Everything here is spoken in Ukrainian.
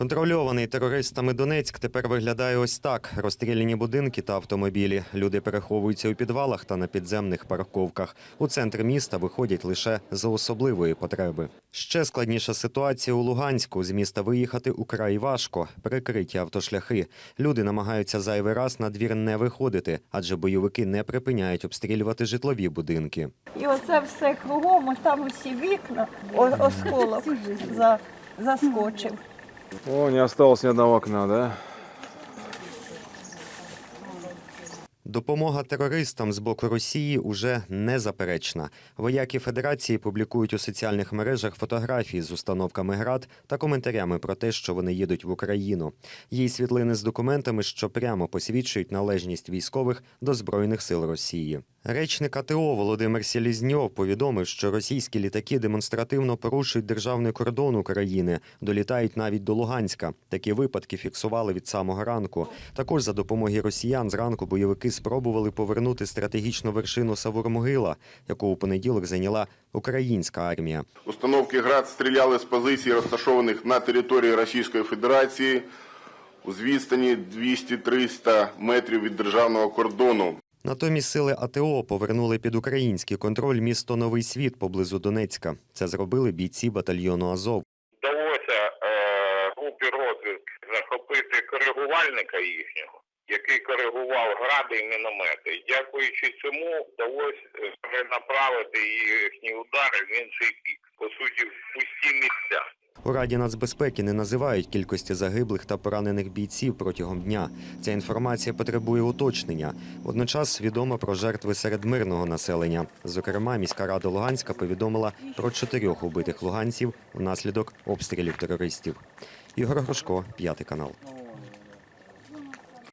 Контрольований терористами Донецьк тепер виглядає ось так: розстріляні будинки та автомобілі. Люди переховуються у підвалах та на підземних парковках. У центр міста виходять лише за особливої потреби. Ще складніша ситуація у Луганську. З міста виїхати украй важко. Перекриті автошляхи. Люди намагаються зайвий раз на двір не виходити, адже бойовики не припиняють обстрілювати житлові будинки. І оце все кругом, там усі вікна, осколок за, заскочив. О, не осталось ни одного окна, да? Допомога терористам з боку Росії уже незаперечна. Вояки Федерації публікують у соціальних мережах фотографії з установками ГРАД та коментарями про те, що вони їдуть в Україну. Є й світлини з документами, що прямо посвідчують належність військових до збройних сил Росії. Речник АТО Володимир Селізньов повідомив, що російські літаки демонстративно порушують державний кордон України, долітають навіть до Луганська. Такі випадки фіксували від самого ранку. Також за допомоги росіян зранку бойовики спробували повернути стратегічну вершину Савур-Могила, яку у понеділок зайняла українська армія. Установки «Град» стріляли з позицій, розташованих на території Російської Федерації у відстані 200-300 метрів від державного кордону. Натомість сили АТО повернули під український контроль місто Новий Світ поблизу Донецька. Це зробили бійці батальйону Азов. вдалося е, групі розвідки захопити коригувальника їхнього, який коригував гради і міномети. Дякуючи цьому, вдалося е, перенаправити їхні удари в інший бік. По суті, в пусті місця. У Раді нацбезпеки не називають кількості загиблих та поранених бійців протягом дня. Ця інформація потребує уточнення. Водночас відомо про жертви серед мирного населення. Зокрема, міська рада Луганська повідомила про чотирьох убитих луганців внаслідок обстрілів терористів. Ігор Грошко, п'ятий канал.